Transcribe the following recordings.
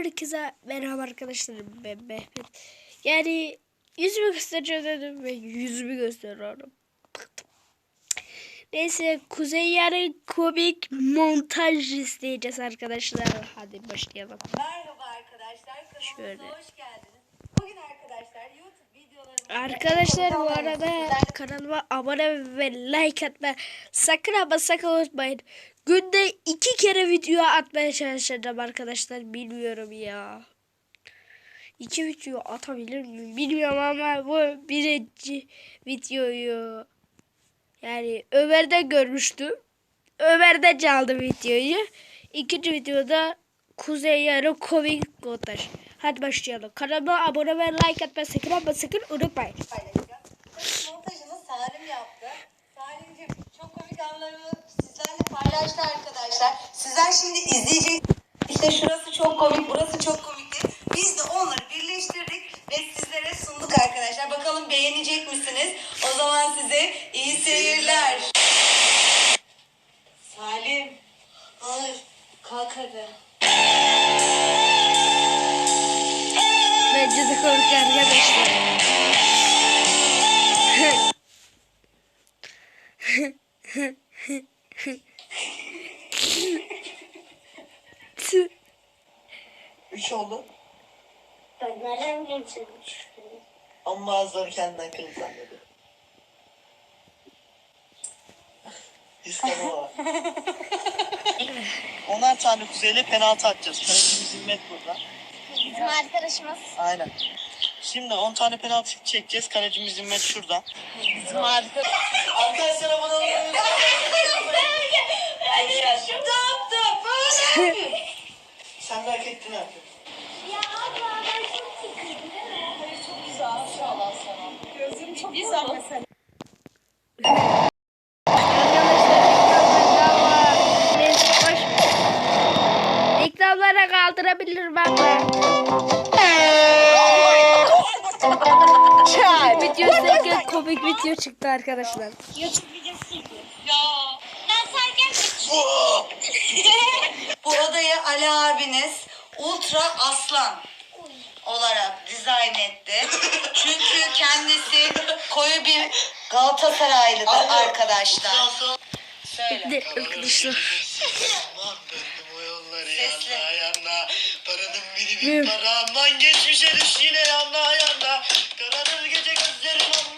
Herkese merhaba arkadaşlar ben Mehmet. Yani yüzümü göstereceğim dedim ve yüzümü gösteriyorum. Neyse Kuzey yarın komik montaj isteyeceğiz arkadaşlar. Hadi başlayalım. Merhaba arkadaşlar, Şöyle. hoş geldiniz. Bugün arkadaşlar YouTube. Arkadaşlar bu arada kanalıma abone ve like atma sakın ama sakın unutmayın. Günde iki kere video atmaya çalışacağım arkadaşlar. Bilmiyorum ya. İki video atabilir miyim bilmiyorum ama bu birinci videoyu yani Ömer'de görmüştüm. Ömer'de çaldım videoyu. İkinci videoda Kuzey Yarı komik montaj. Hadi başlayalım. Kanalıma abone ve like atmayı sakın ama sakın unutmayın. montajını Salim yaptı. Salimciğim çok komik anlarını sizlerle paylaştı arkadaşlar. Sizler şimdi izleyeceksiniz. İşte şurası çok komik, burası çok komikti. Biz de onları birleştirdik ve sizlere sunduk arkadaşlar. Bakalım beğenecek misiniz? O zaman size iyi seyirler. Salim. Ay, kalk hadi. Arkadaşlar. Tüh. Üç oldu. Ben nereden geçirdim? Ama bazıları kendinden kırık zannediyor. İstemem var. Onar tane kuzeyle penaltı atacağız. Kalecimiz İlmet burada. Bizim arkadaşımız. Aynen. Şimdi 10 tane penaltı çekeceğiz. Kalecimiz İlmet şurada. Bizim arkadaşımız. Arkadaşlar abone olmayı Sen de hak ettin artık. Ya abla ben çok sıkıldım değil mi? Hayır çok güzel. Maşallah sana. Gözüm çok güzel mesela. Reklamlara kaldırabilirim video çıktı arkadaşlar. YouTube videosu çekiyor. Ya. Ben sarken Bu odayı Ali abiniz Ultra Aslan olarak dizayn etti. Çünkü kendisi koyu bir Galatasaraylıdır arkadaşlar. Söyle. Arkadaşlar. Sesli. biri bir para aman geçmişe düş yine yana yana. Kararır gece gözlerim aman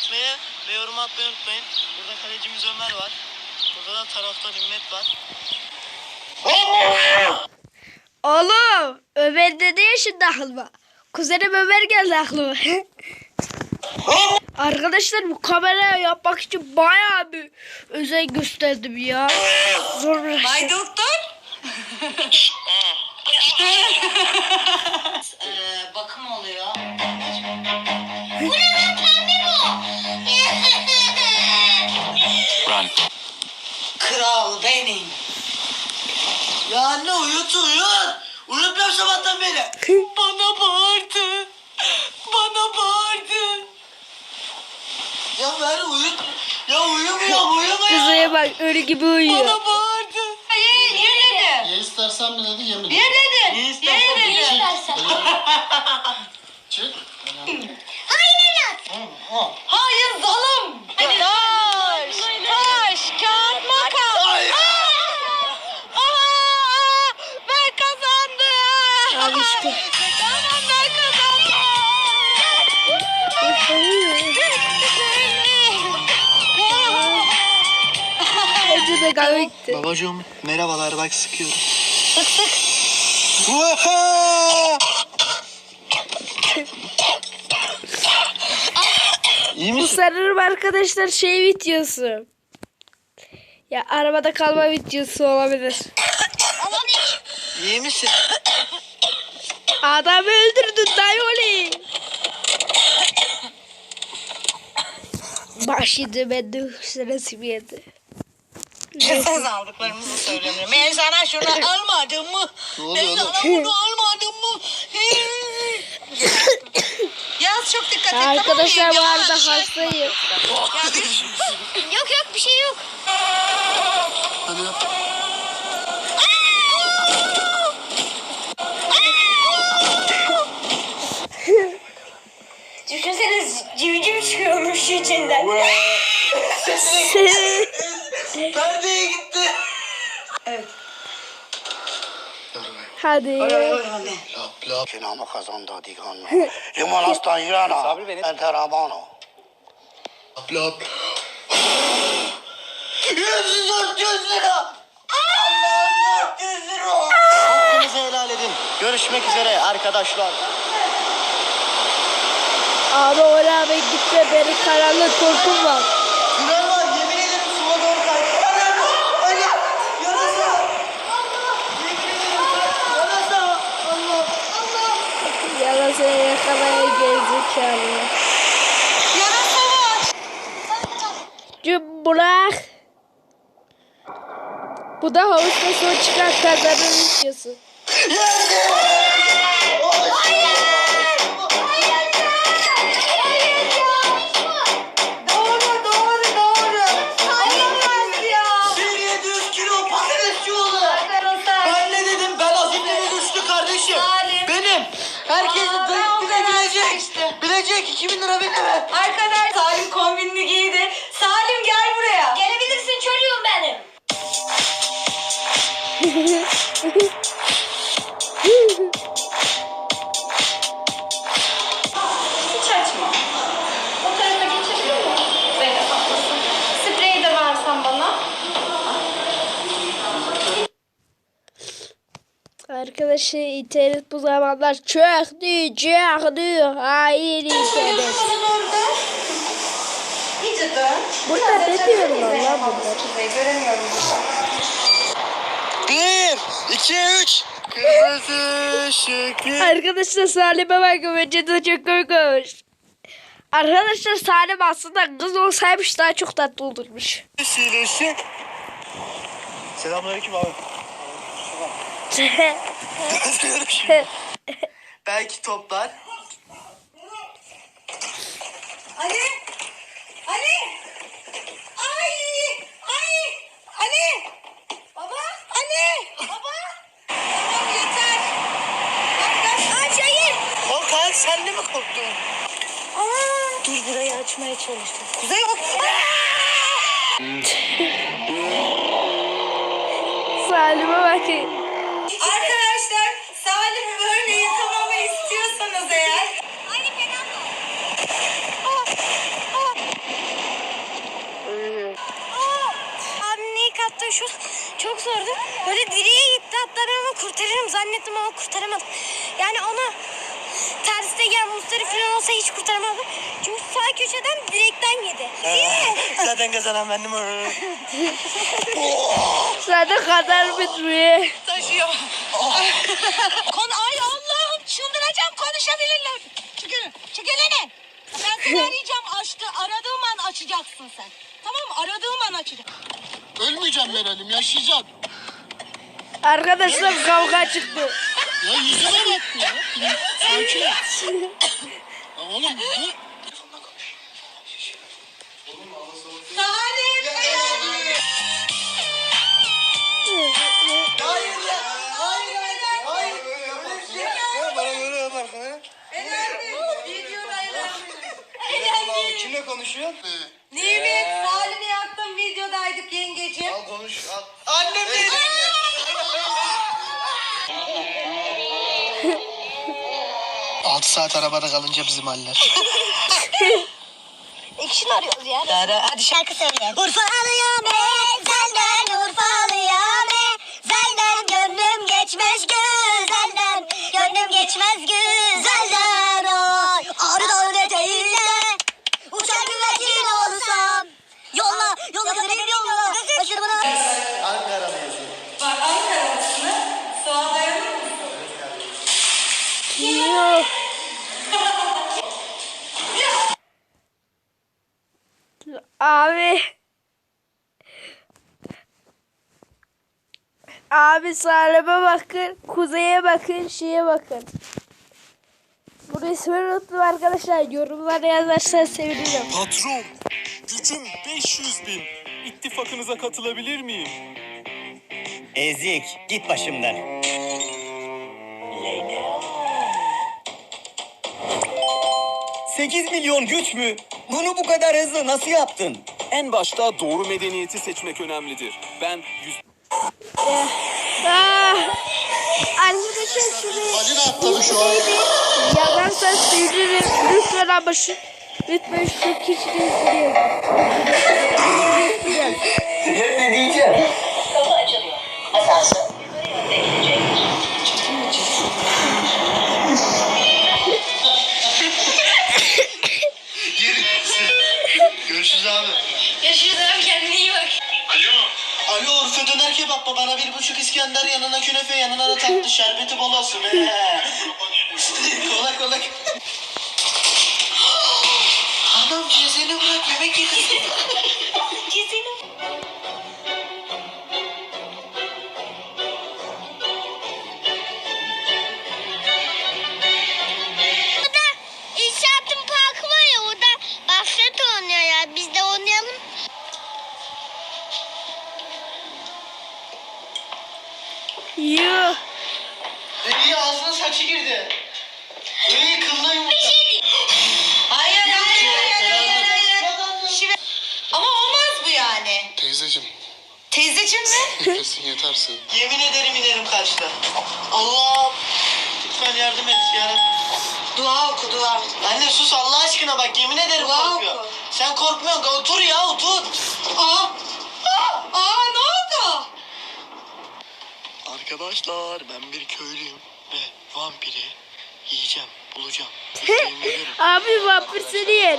atmayı ve yorum atmayı unutmayın. Burada kalecimiz Ömer var. Burada da taraftar Ümmet var. Oğlum Ömer dedi ya şimdi aklıma. Kuzenim Ömer geldi aklıma. Arkadaşlar bu kameraya yapmak için bayağı bir özen gösterdim ya. Zor bir Bay şey. Doktor. Sabahtan beri. Bana bağırdı. Bana bağırdı. Ya ver uyut. Ya uyumuyor uyumuyor. Kuzeye bak ölü gibi uyuyor. Bana bağırdı. Hayır, ye dedi. Ye istersen mi dedi yemin Ye dedi. Ye istersen dedi. İstersen. Çık. Aynen at. Hayır zalim. De komikti. Babacığım merhabalar bak sıkıyorum. İyi Bu misin? sanırım arkadaşlar şey videosu. Ya arabada kalma videosu olabilir. İyi misin? Adamı öldürdün Dayoli. Başladı ben de sırası yedi. Sen aldıklarımızı söylemiyorum. Ben sana şunu almadım mı? Ben sana bunu almadım mı? Yaz çok dikkat et tamam mı? Arkadaşlar bu arada hastayım. Ya Yok yok bir şey yok. Perdeye gitti. Hadi. Lap lap. Kinamı kazandı diganla. Limonastan yirana. Sabri benim. Enterabano. Lap lap. 400 lira. Allah'ım 400 lira. Hakkınızı helal edin. Görüşmek üzere arkadaşlar. Abi oraya gitme benim karanlık korkum var. Tünel var yemin ederim sola doğru kay. Anam! Anam! Yarasa! Yemin ederim kay. Yarasa! Allah! Allah! Yarasaya yakalaya gerizekalı. Yarasa var. Cüm bırak. Bu da havuzda son çıkan kazanın videosu. Doğru doğru doğru. Olamaz ya. 1700 kilo patates çuvalı. Arkadaşlar. Ben ne dedim? Ben azimleri güçlü kardeşim. Salim. Benim. Herkes Aa, bile- ben Bilecek 2000 lira mi? Arkadaş Salim kombinini giydi. Salim gel buraya. Gelebilirsin çocuğum benim. Arkadaşlar internet bu zamanlar çöktü, çöktü. Hayır internet. Burada ne diyorum Allah bunlar? Kuzey göremiyorum burada. 1, 2, 3. Kırmızı ışık. Arkadaşlar Salim'e bakın bence de çok komik olmuş. Arkadaşlar Salim aslında kız olsaymış daha çok tatlı olurmuş. Selamünaleyküm abi. Belki toplar. Ali! Ali! Ay! Ay! Ali! Baba! Ali! Baba! Tamam yeter. Bak ben aç hayır. Volkan sen de mi korktun? Aa! Dur burayı açmaya çalıştım. Kuzey bak. Salim'e bakın. Arkadaşlar Salim'i böyle yıkamamı istiyorsanız eğer. Ali falan Abim neyi kattı şu çok zordu. Böyle direğe gitti hatta ben onu kurtarırım zannettim ama kurtaramadım. Yani onu terste gelen Mustari falan olsa hiç kurtaramadım. Çünkü sağ köşeden direkten yedi. Zaten kazanan bendim. Zaten kadar bitmiyor. taşıyor. Kon ay Allah'ım çıldıracağım konuşabilirler. Çekilin. Çekilene. Ben seni arayacağım açtı. Aradığım an açacaksın sen. Tamam mı? Aradığım an açacağım. Ölmeyeceğim Meral'im yaşayacağım. Arkadaşlar kavga çıktı. Ya yüzüme bak ya. Sakin ol. Ya oğlum bu... Salim. Hayır saat arabada kalınca bizim haller. Action arıyoruz ya. Hadi şarkı söyle. Urfalıyam ey senden Urfalıyam ey Senden gönlüm geçmez güzelden Gönlüm geçmez güzelden Abi. Abi Salim'e bakın. Kuzey'e bakın. Şeye bakın. Bu resmi unuttum arkadaşlar. Yorumlara yazarsanız sevinirim. Patron, gücüm 500 bin. İttifakınıza katılabilir miyim? Ezik, git başımdan. Leyla. 8 milyon güç mü? Bunu bu kadar hızlı nasıl yaptın? En başta doğru medeniyeti seçmek önemlidir. Ben yüz... Ah. Arkadaşlar şuraya Balina atladı şu an. yazarsan sevinirim. Lütfen ama şu lütfen şu kişiyi izleyin. Ne diyeceğim? Mı? Bana bir buçuk İskender yanına künefe yanına da tatlı şerbeti bol olsun. He. kola kola. Anam cezeni bırak yemek yedirsin. Teyzeciğim mi? nefesin yetersin. Yemin ederim inerim kaçta. Allah. Lütfen yardım et ya. Dua oku dua. Anne sus Allah aşkına bak yemin ederim Dua korkuyor. oku. Sen korkmuyorsun otur ya otur. Aa. Aa, aa ne oldu? Arkadaşlar ben bir köylüyüm ve vampiri yiyeceğim, bulacağım. Yemin. Abi vampir seni yer.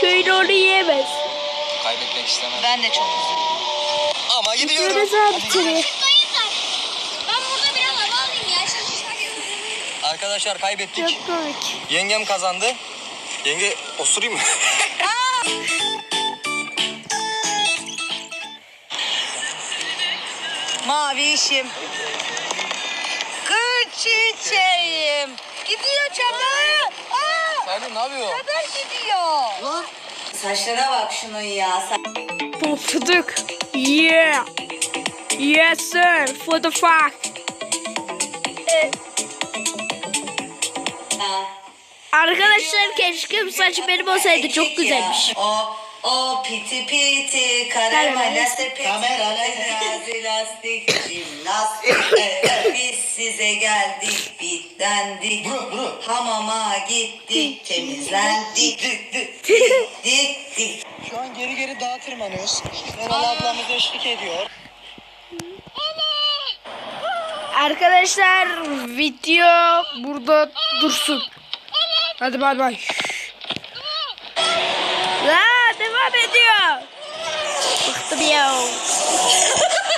Köylü onu yiyemez. Kaybetmek istemem. Ben de çok üzüldüm. Ama gidiyorum. Söyle abi seni. Ben burada biraz hava alayım ya. Şimdi Arkadaşlar kaybettik. Çok komik. Yengem kazandı. Yenge osurayım mı? Mavi işim. Kır çiçeğim. Gidiyor çadır. Aa, Salim ne yapıyor? çadır gidiyor. Saçlara bak şunun ya. Pofuduk. Yeah. Yes sir. For the fuck. Arkadaşlar keşke bu saç benim olsaydı. Çok güzelmiş. O o piti piti karamela sepeti Kamera terazi lastik jimnastik. Biz size geldik bitlendik. Hamama gittik temizlendik. Dik dik dik dik dik Şu an geri geri dağa tırmanıyoruz. Meral ablamız eşlik ediyor. Arkadaşlar video burada dursun. Hadi bay bay. Devam ediyor. Bıktım ya.